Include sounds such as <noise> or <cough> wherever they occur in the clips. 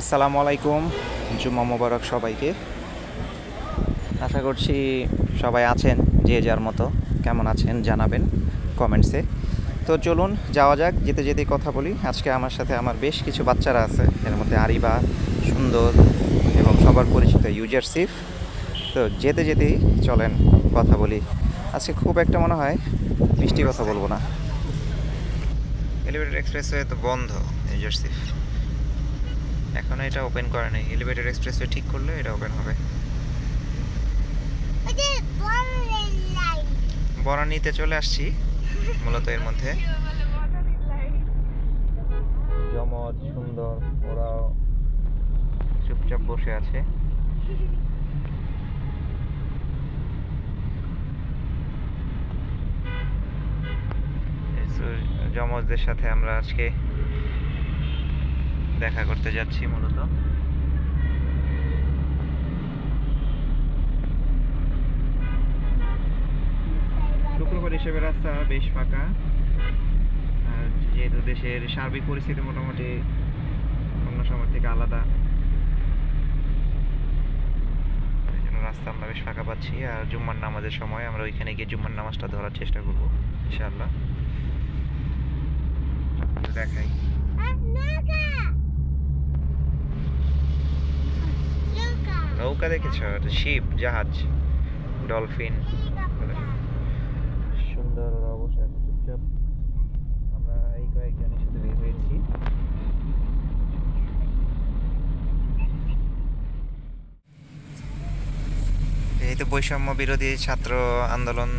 আসসালামু আলাইকুম, জুম্মা মোবারক সবাইকে। আশা করছি সবাই আছেন যে যার মতো, কেমন আছেন জানাবেন কমেন্টসে। তো চলুন যাওয়া যাক, যেতে যেতে কথা বলি। আজকে আমার সাথে আমার বেশ কিছু বাচ্চারা আছে, এর মধ্যে আরিবা, সুন্দর এবং সবার পরিচিত ইউজারসিফ তো যেতে যেতেই চলেন, কথা বলি। আজকে খুব একটা মনে হয় মিষ্টি কথা বলব না। এলিভেটেড এক্সপ্রেসওয়ে তো বন্ধ ইউজারসিফ এখনও এটা ওপেন করে নাই। এলিভেটেড এক্সপ্রেসওয়ে ঠিক করলে এটা ওপেন হবে। বরানিতে চলে আসছি মূলত এর মধ্যে। জমজ সুন্দর ওরাও। চুপচাপ বসে আছে। এই জমজদের সাথে আমরা আজকে দেখা করতে যাচ্ছি মূলত। শুক্রবার হিসেবে রাস্তা বেশ ফাঁকা। আর যেহেতু দেশের সার্বিক পরিস্থিতি মোটামুটি অন্য সময় থেকে আলাদা রাস্তা আমরা বেশ ফাঁকা পাচ্ছি। আর জুম্মার নামাজের সময় আমরা ওইখানে গিয়ে জুম্মার নামাজটা ধরার চেষ্টা করব, ইনশাআল্লাহ। দেখাই আর নৌকা দেখেছ? শিপ, জাহাজ, ডলফিন। সুন্দর আছে চুপচাপ আমরা এই কয়েকজনের সাথে বের হয়েছি। এই বৈষম্য বিরোধী ছাত্র আন্দোলন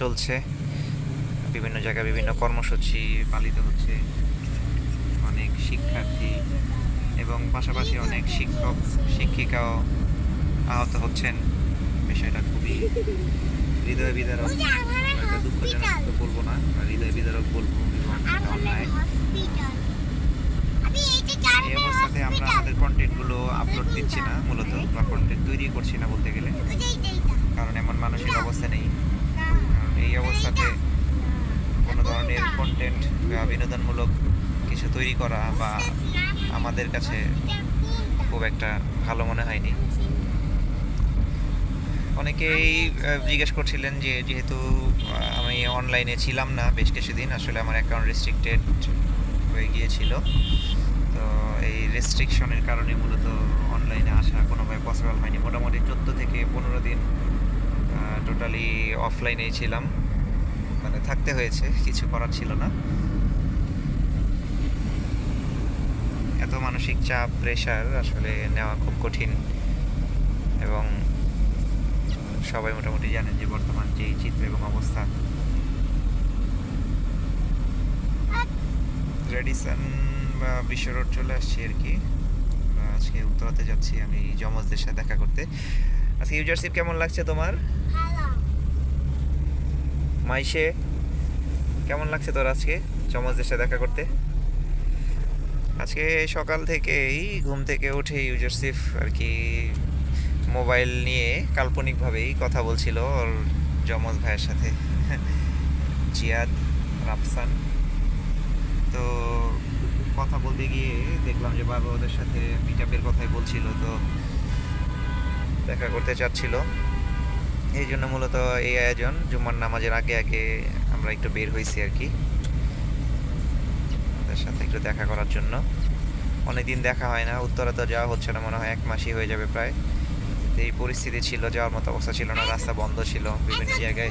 চলছে, বিভিন্ন জায়গায় বিভিন্ন কর্মসূচি পালিত হচ্ছে। অনেক শিক্ষার্থী এবং পাশাপাশি অনেক শিক্ষক, শিক্ষিকাও আহত হচ্ছেন। বিষয়টা খুবই হৃদয় বিদারক। দুঃখজনক তো বলব না হৃদয় বিদারক বলব অন্যায়। এই অবস্থাতে আমরা আমাদের কন্টেন্টগুলো আপলোড দিচ্ছি না মূলত বা কন্টেন্ট তৈরি করছি না বলতে গেলে। কারণ এমন মানসিক অবস্থা নেই। এই অবস্থাতে কোনো ধরনের কন্টেন্ট বা বিনোদনমূলক কিছু তৈরি করা বা আমাদের কাছে খুব একটা ভালো মনে হয়নি। অনেকেই জিজ্ঞেস করছিলেন যে যেহেতু আমি অনলাইনে ছিলাম না বেশ কিছুদিন, আসলে আমার অ্যাকাউন্ট রেস্ট্রিক্টেড হয়ে গিয়েছিল। তো এই রেস্ট্রিকশনের কারণে মূলত অনলাইনে আসা কোনোভাবে পসিবল হয়নি। মোটামুটি চোদ্দ থেকে পনেরো দিন টোটালি অফলাইনেই ছিলাম। মানে থাকতে হয়েছে, কিছু করার ছিল না। এত মানসিক চাপ প্রেশার আসলে নেওয়া খুব কঠিন। এবং সবাই মোটামুটি জানেন যে বর্তমান যে চিত্র এবং অবস্থা। রেডিসন বা বিশ্ব রোড চলে আসছি আর কি। আজকে উত্তরাতে যাচ্ছি আমি জমজদের সাথে দেখা করতে। আজকে ইউজারশিপ কেমন লাগছে তোমার? মাইশে কেমন লাগছে তোর আজকে জমজদের সাথে দেখা করতে? আজকে সকাল থেকেই ঘুম থেকে উঠে ইউজারসিফ আর কি মোবাইল নিয়ে কাল্পনিকভাবেই কথা বলছিল ওর জমজ ভাইয়ের সাথে। <laughs> জিয়াদ, রাফসান। তো কথা বলতে গিয়ে দেখলাম যে বাবা ওদের সাথে মিট আপের কথাই বলছিল, তো দেখা করতে চাচ্ছিল। এই জন্য মূলত এই আয়োজন, জুম্মার নামাজের আগে আগে আমরা একটু বের হয়েছি আর কি। ওদের সাথে একটু দেখা করার জন্য। অনেকদিন দেখা হয় না, উত্তরা তো যাওয়া হচ্ছে না, মনে হয় এক মাসই হয়ে যাবে প্রায়। এই পরিস্থিতি ছিল, যাওয়ার মতো অবস্থা ছিল না, রাস্তা বন্ধ ছিল বিভিন্ন জায়গায়।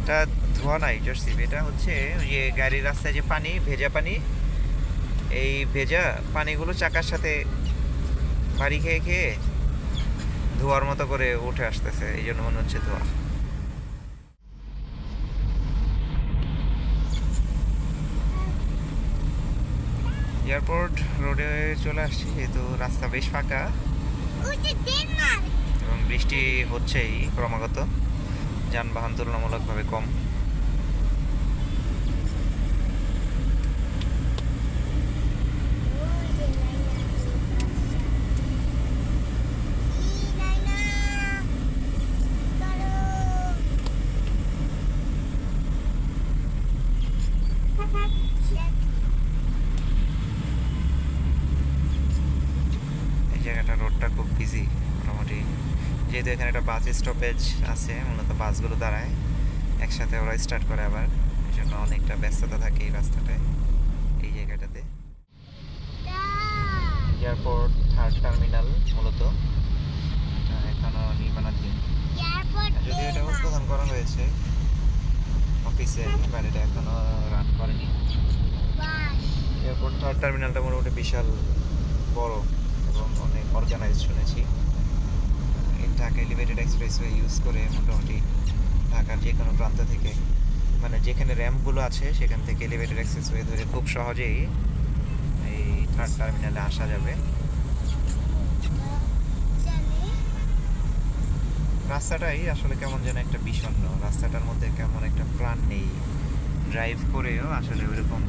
এটা ধোয়া নাই জর্সিপ এটা হচ্ছে যে গাড়ির রাস্তায় যে পানি, ভেজা পানি, এই ভেজা পানিগুলো চাকার সাথে বাড়ি খেয়ে খেয়ে ধোয়ার মতো করে উঠে আসতেছে, এই জন্য মনে হচ্ছে ধোয়া। এয়ারপোর্ট রোডে চলে আসছি, যেহেতু রাস্তা বেশ ফাঁকা। এবং বৃষ্টি হচ্ছেই ক্রমাগত যানবাহন তুলনামূলকভাবে কম ওই যে লাইনা এই লাইনা করো বিজি মোটামুটি যেহেতু এখানে একটা বাস স্টপেজ আছে মূলত বাসগুলো দাঁড়ায়। একসাথে ওরা স্টার্ট করে আবার। এই জন্য অনেকটা ব্যস্ততা থাকে এই রাস্তাটায় এই জায়গাটাতে। এয়ারপোর্ট থার্ড টার্মিনাল মূলত। এটা এখনও নির্মাণাধীন যদিও এটা উদ্বোধন করা হয়েছে অফিসে বাট এটা এখনও রান করেনি। এয়ারপোর্ট থার্ড টার্মিনালটা মোটামুটি বিশাল বড় এবং অনেক অর্গানাইজ শুনেছি এই ঢাকা এলিভেটেড এক্সপ্রেসওয়ে ইউজ করে মোটামুটি ঢাকার যে কোনো প্রান্ত থেকে। মানে যেখানে র্যাম্পগুলো আছে সেখান থেকে এলিভেটেড এক্সপ্রেসওয়ে ধরে খুব সহজেই এই থার্ড টার্মিনালে আসা যাবে। রাস্তাটাই আসলে কেমন যেন একটা বিষণ্ণ। রাস্তাটার মধ্যে কেমন একটা প্রাণ নেই। ড্রাইভ করেও আসলে ওইরকম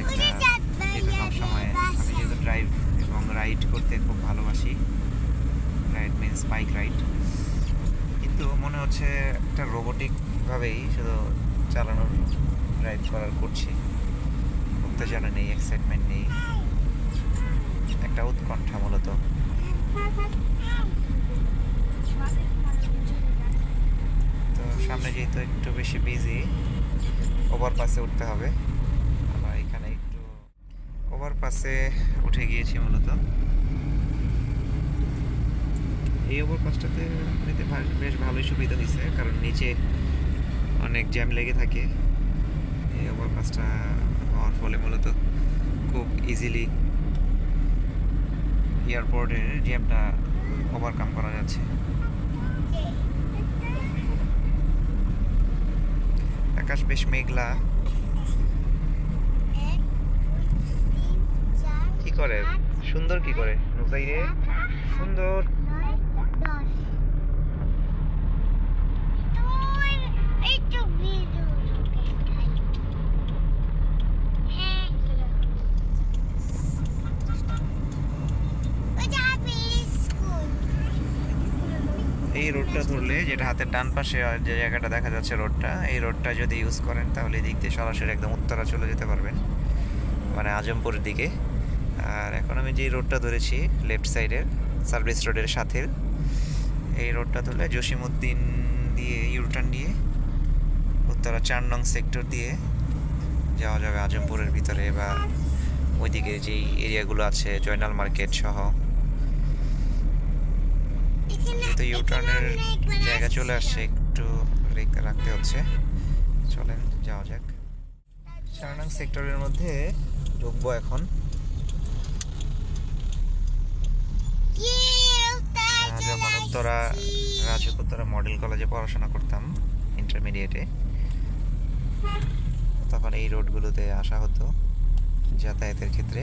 একটা যেহেতু সবসময় আমি যেহেতু ড্রাইভ এবং রাইড করতে খুব ভালোবাসি। রাইড মিন্স বাইক রাইড কিন্তু মনে হচ্ছে একটা রোবোটিক ভাবেই শুধু চালানোর রাইড করার করছি। উত্তেজনা নেই এক্সাইটমেন্ট নেই। একটা উৎকণ্ঠা মূলত। তো সামনে যেহেতু একটু বেশি বিজি ওভারপাসে উঠতে হবে। আমরা এখানে একটু ওভারপাসে উঠে গিয়েছি মূলত। এই ওভারপাসটাতে ভা- বেশ ভালোই সুবিধা দিছে, কারণ নিচে অনেক জ্যাম লেগে থাকে। এই ওভারপাসটা হওয়ার ফলে মূলত খুব ইজিলি এয়ারপোর্টের জ্যামটা ওভারকাম করা যাচ্ছে। আকাশ বেশ মেঘলা। কি করে? সুন্দর কি করে সুন্দর। রোডটা ধরলে যেটা হাতের ডান পাশে যে জায়গাটা দেখা যাচ্ছে রোডটা, এই রোডটা যদি ইউজ করেন, তাহলে এই দিক দিয়ে সরাসরি একদম উত্তরা চলে যেতে পারবেন। মানে আজমপুরের দিকে। আর এখন আমি যে রোডটা ধরেছি লেফট সাইডের সার্ভিস রোডের সাথে, এই রোডটা ধরলে জসিমউদ্দিন দিয়ে ইউটার্ন দিয়ে, উত্তরা চার নং সেক্টর দিয়ে যাওয়া যাবে আজমপুরের ভিতরে। বা ওইদিকে যেই এরিয়াগুলো আছে, জয়নাল মার্কেট সহ যেহেতু ইউটার্নের জায়গা চলে আসছে, একটু রাখতে হচ্ছে। চলেন, যাওয়া যাক। চার সেক্টরের মধ্যে ঢুকবো এখন। যখন উত্তরা রাজুক উত্তরা মডেল কলেজে পড়াশোনা করতাম ইন্টারমিডিয়েটে তখন এই রোডগুলোতে আসা হতো যাতায়াতের ক্ষেত্রে।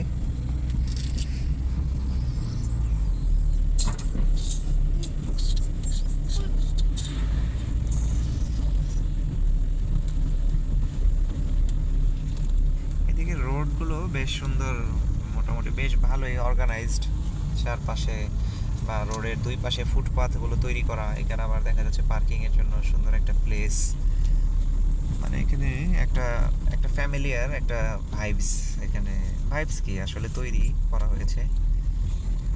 বেশ সুন্দর, মোটামুটি বেশ ভালোই অর্গানাইজড চারপাশে বা রোডের দুই পাশে ফুটপাথগুলো তৈরি করা। এখানে আবার দেখা যাচ্ছে পার্কিং এর জন্য সুন্দর একটা প্লেস মানে এখানে একটা একটা ফ্যামিলিয়ার একটা ভাইবস এখানে। ভাইবস কি? আসলে তৈরি করা হয়েছে।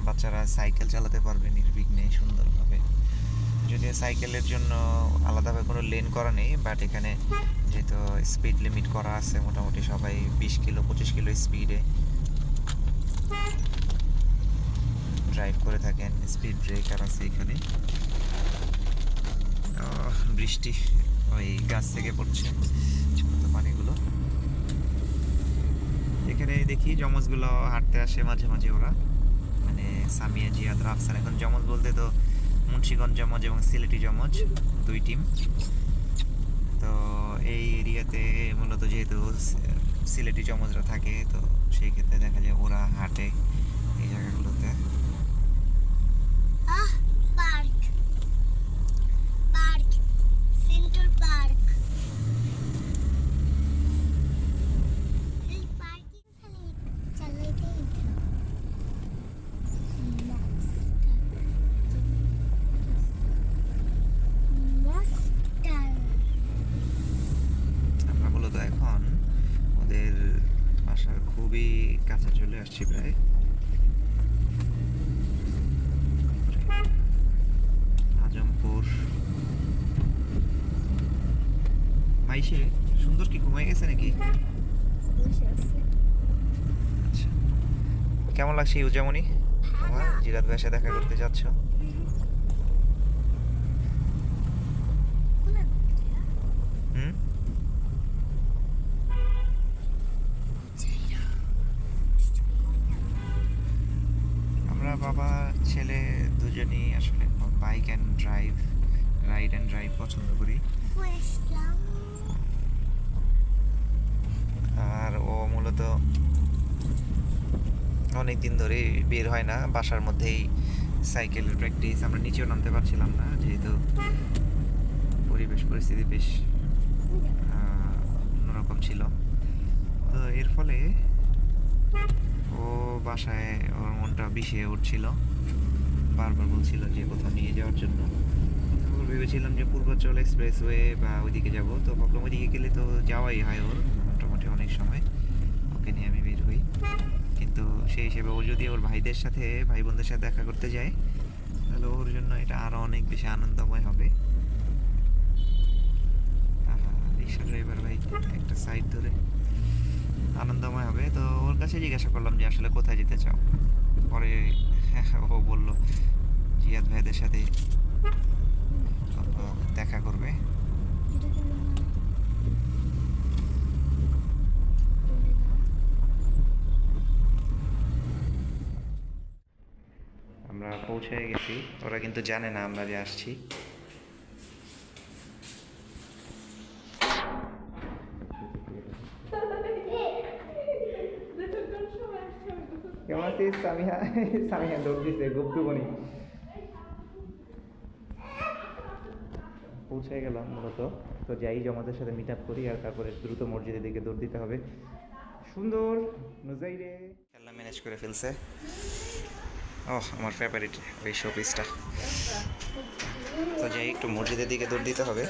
বাচ্চারা সাইকেল চালাতে পারবে নির্বিঘ্নে সুন্দরভাবে। যদিও সাইকেলের জন্য আলাদাভাবে কোনো লেন করা নেই বাট এখানে যেহেতু স্পিড লিমিট করা আছে, মোটামুটি সবাই বিশ কিলো, পঁচিশ কিলো স্পিডে ড্রাইভ করে থাকেন স্পিড ব্রেকার আছে এখানে। বৃষ্টি ওই গাছ থেকে পড়ছে, ছোট পানিগুলো। এখানে দেখি জমজগুলো হাঁটতে আসে মাঝে মাঝে ওরা। মানে সামিয়া জিয়াদ, রাফসান, এখন জমজ বলতে তো মুন্সিগঞ্জ জমজ এবং সিলেটি জমজ দুই টিম তো এই এরিয়াতে মূলত যেহেতু সিলেটি জমজরা থাকে, তো সেই ক্ষেত্রে দেখা যায় ওরা হাঁটে এই জায়গাগুলোতে। খুবই কাঁচা চলে আসছি প্রায় আজমপুর মাইশে সুন্দর কি ঘুমাই গেছে নাকি? আচ্ছা। কেমন লাগছে ইউজামনি তোমার? জিরাত ভাইয়ের দেখা করতে যাচ্ছ? হুম? দুজনেই আসলে bike and drive ride and drive পছন্দ করি। আর ও মূলত অনেক দিন ধরে বের হয় না, বাসার মধ্যেই সাইকেলের প্র্যাকটিস আমরা নিচেও নামতে পারছিলাম না, যেহেতু পরিবেশ, পরিস্থিতি বেশ অন্যরকম ছিল। তো এর ফলে ও বাসায় ওর মনটা বিষিয়ে উঠছিল। বারবার বলছিল যে কোথাও নিয়ে যাওয়ার জন্য। ভেবেছিলাম যে পূর্বাচল এক্সপ্রেসওয়ে বা ওইদিকে যাব। তো ভাবলাম ওইদিকে গেলে তো যাওয়াই হয় ওর, মোটামুটি অনেক সময়। ওকে নিয়ে আমি বের হই। কিন্তু সেই হিসেবে ও যদি ওর ভাইদের সাথে ভাই বোনদের সাথে দেখা করতে যায়, তাহলে ওর জন্য এটা আরও অনেক বেশি আনন্দময় হবে। রিক্সা ড্রাইভার ভাই, একটা সাইড ধরে। আনন্দময় হবে। তো ওর কাছে জিজ্ঞাসা করলাম যে আসলে কোথায় যেতে চাও? পরে <laughs> ও বলল, জিয়াদ ভাইদের সাথে দেখা করবে? আমরা পৌঁছে গেছি। ওরা কিন্তু জানে না আমরা যে আসছি কেমন আছিস সামিহা <laughs> সামিহা দৌড় দিছে গুপ্তু বনি। পৌঁছে গেলাম মূলত। তো যাই জমাদের সাথে মিট আপ করি আর তারপরে দ্রুত মসজিদের দিকে দৌড় দিতে হবে। সুন্দর নুজাইরে। খেলনা ম্যানেজ করে ফেলছে। ও আমার ফেভারিট ওই শো পিসটা তো যাই একটু মসজিদের দিকে দৌড় দিতে হবে।